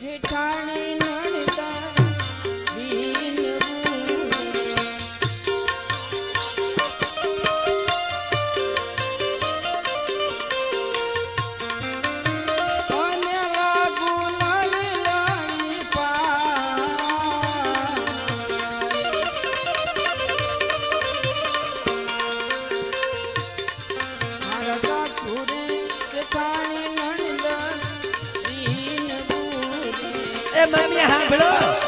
जिठाणी એ mummy સાંભળો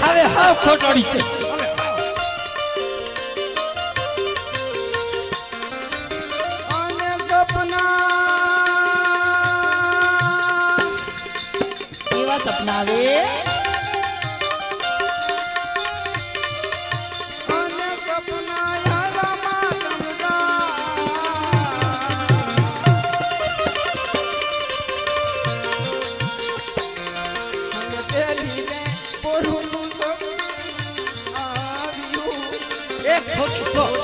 હવે હા ખોટાડી છે સપના આવે Son.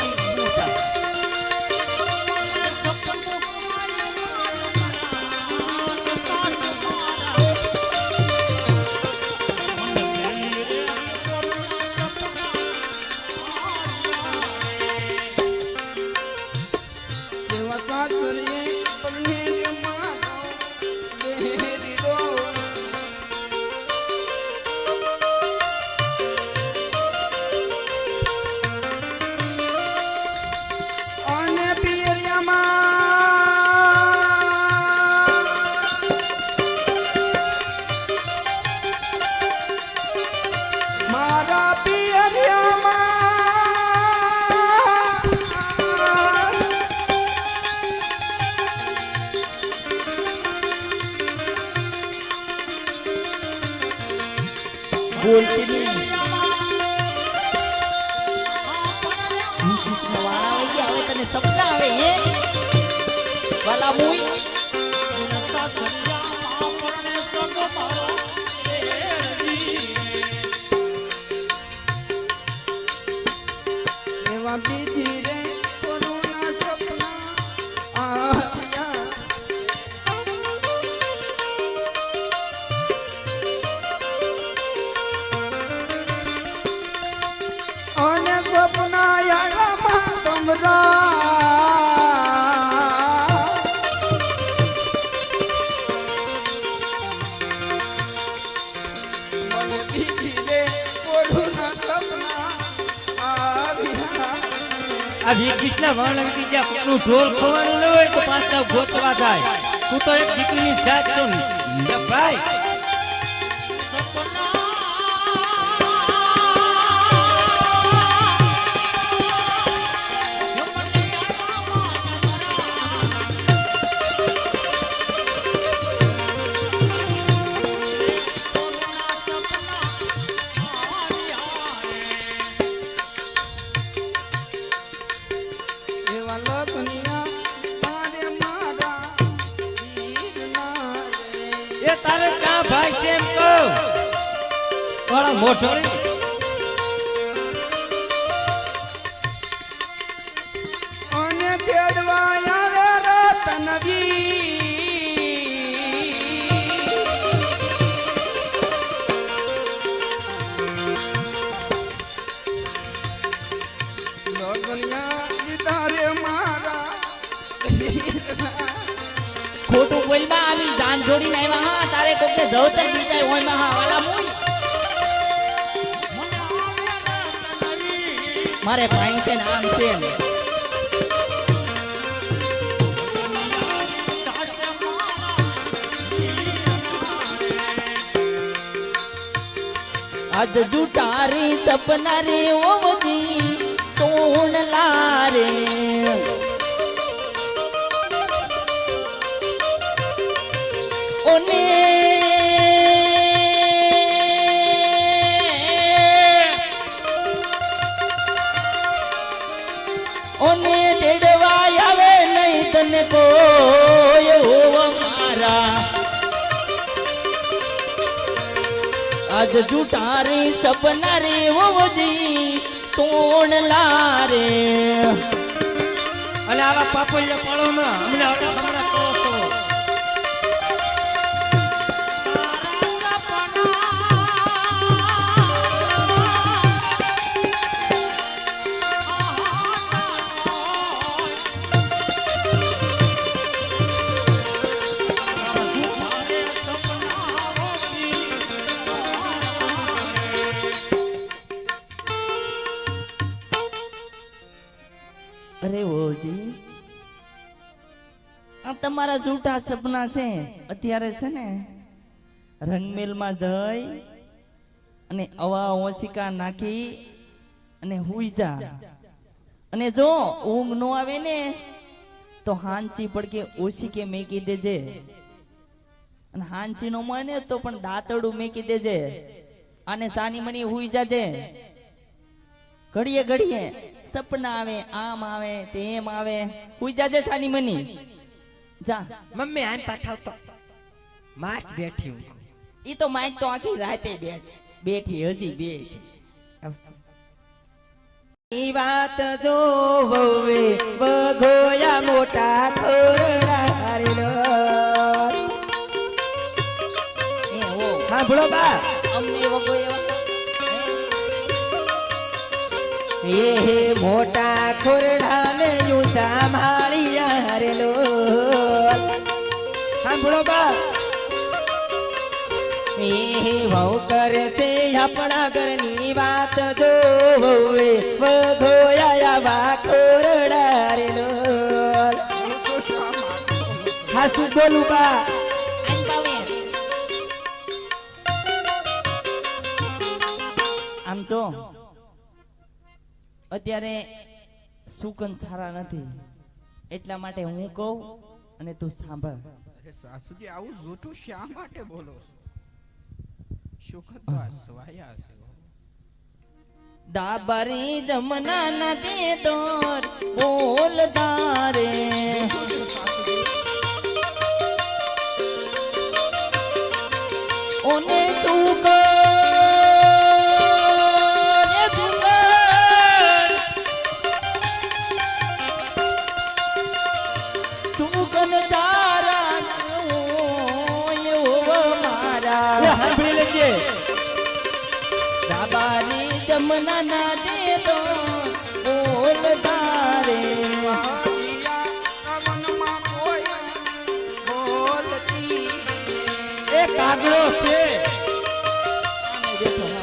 બોલતી નહીં. વાળા આવી ગયા હવે તને સપના આવે એ વાલા મુઈ. શ્રીકૃષ્ણ વર્ણવી જ્યાં કોકનું ઢોલ ખોવાનું ન હોય તો પાછા ગોતવા જાય. તું તો એક દીકરીની ભાઈ એટલે તારે ક્યાં ભાઈ છે એમ કહો મોટો અને તેડવા આવે બોલમાં આવી જાન જોડીને આવ્યા, હા, તારે કોકે ધવતર બીજાય હોયમાં હા વાલા મુઈ મારે ભાઈ છે ને આમ છે ને. આજ જુટારી સપના રે ઓવજી સોન લારે. આજ જુટારી સપના રે ઓજી તોણ લારે. અને આવા પાપોલ્ય પાડો ના અમને હમણાં અરે ઓજી, આ તમારા જૂઠા સપના છે. અત્યારે છે ને, રંગમેલમાં જઈ અને અવા ઓશિકા નાખી અને હુઈ જા. અને જો ઊંઘ નો આવે ને, તો હાંચી પડકે ઓશિકે મેકી દેજે. અને હાંચી નો મળે તો પણ દાંતડું મેકી દેજે. અને સાની મની હુઈ જાજે. ઘડીએ ઘડીએ સપના આવે આમ આવે તેમ આવે. કોઈ જાજે સાની મની. જા. મમ્મી આમ પાઠાવતો માટ બેઠી હું ઈ તો માઈક તો આખી રાતે બેઠ બેઠી હજી બે છે. ઈ વાત જો હોવે બગોયા મોટા ખોરડા એ ઓ સાંભળો બા. એ હે મોટા ખોરડા ને યુ સાંભળિયા રેલો સાંભળો બા. એ વહુ કરે છે આપણા ઘરની વાત જો વવે બગોયા વા ખોરડા રેલો હું તો હાસુ બોલું બા. આમ જો. અત્યારે સુકન સારા નથી. એટલા માટે હું કહું અને તું સાંભળ. અરે સાસુજી આવું જૂઠું શા માટે બોલો સુકન તો આ સ્વાયા છે ડાબરી જમના નદી દોર બોલ તારે. ઓને તું આમે બેઠો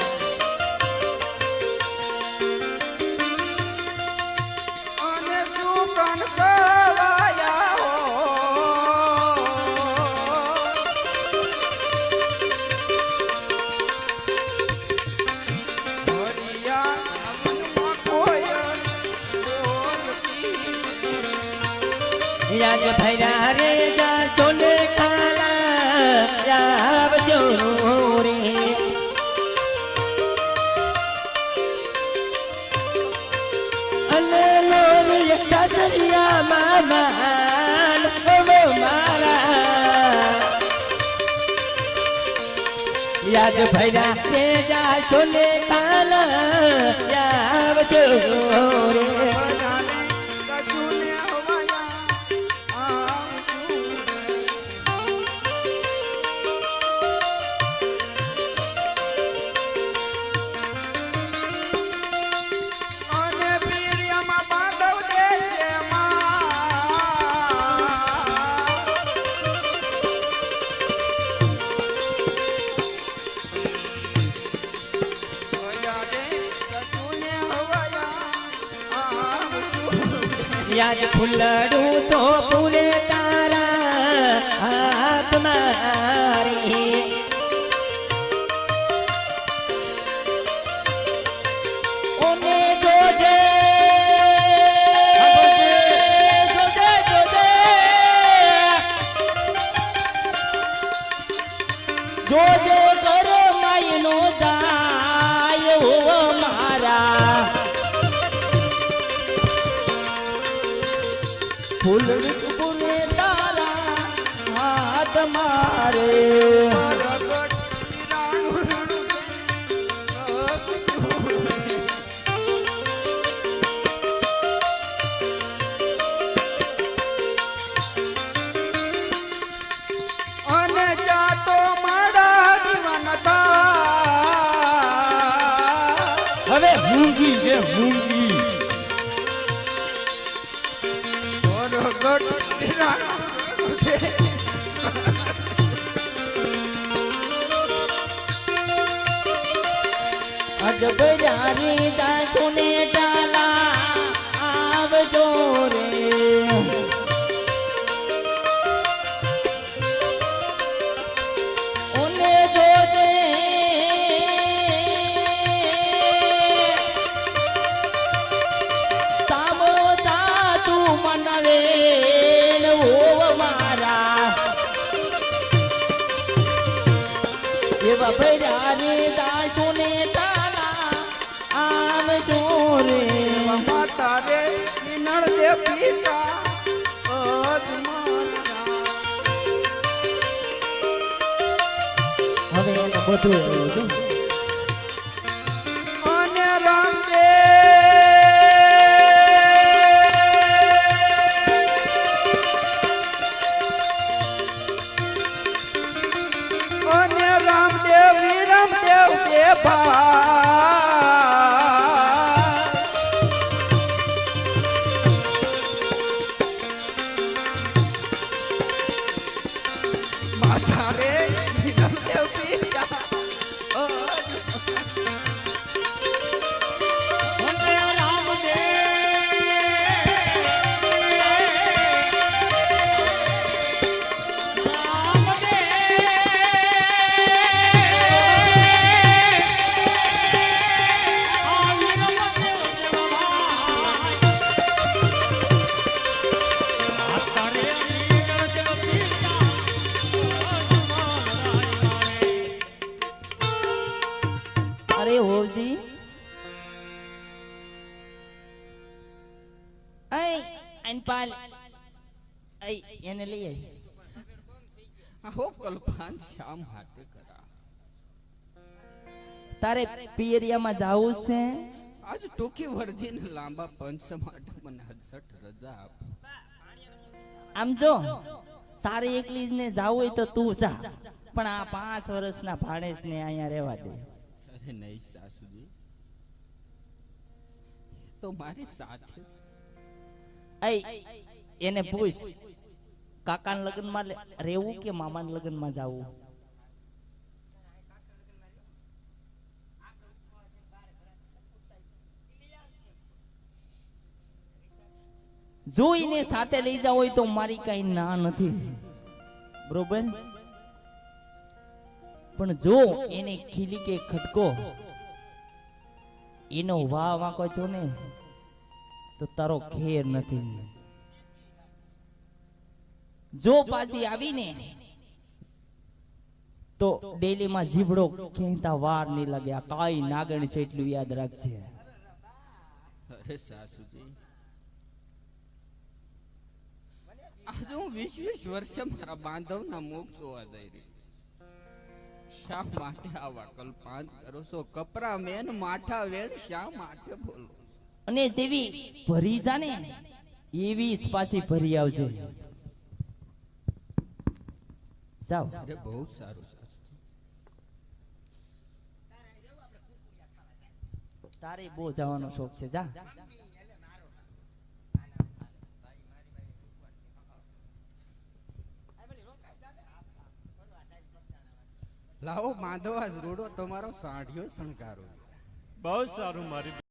યાદ ભૈરા તે જા છોલે તાલ આવજો રે. યાદ ફૂલડું તો પૂરે મારે. અજબરારી દાસુને ટાલા આવજો રે. ઓને જોજે. તામો તાતુ મનવે ઓ મારા. એવા ભૈરાને દાસુને રે માતા રે નિનળ દે પિતા હવે એને બધું આવ્યું જો અને રામદે અને રામદેવ વિરમદેવ અનપાલ એને લઈ આવી આહો કલ્પાન શા માટે કરા? તારે પિયરિયામાં જાવું છે? આજ ટૂંકી વર્ધી ને લાંબા પંચ માટે મને હડસઠ રજા આપ. આમ જો તારે એકલી ને જાવું હોય તો તું જા. પણ આ પાંચ વર્ષના ભાણેશ ને અહીંયા રહેવા દે. અરે નહીં સાસુજી. તો મારી સાથે એને પૂછ, કાકાના લગ્નમાં રહેવું કે મામાના લગ્નમાં જાવું? જોઈને સાથે લઈ જાવ હોય તો મારી કઈ ના નથી. બરોબર? પણ જો એને ખીલી કે ખટકો, એનો વાહ વાંકો છો ને તો તારો ખેર નથી. જો પાછી આવીને તો ડેલીમાં જીવડો ખેંચતા વાર નહીં લાગે. આ કાઈ નાગણ છે એટલું યાદ રાખજે. અરે સાસુજી. આજે હું વીસ વીસ વર્ષે મારા બાંધવના મુખ જોવા જઈ રહી. શા માટે આવા કલ્પાંત કરો છો? કપરા મેન માઠા વેણ શા માટે બોલો? અને જેવી ભરી જાને એવી જ પાછી ભરી આવજે. જાઓ. બહુ સારું તારે બહુ જવાનો શોખ છે જા. લાવો રોડો રૂડો તમારો સાંઢિયો શણગારો. બહુ સારું મારી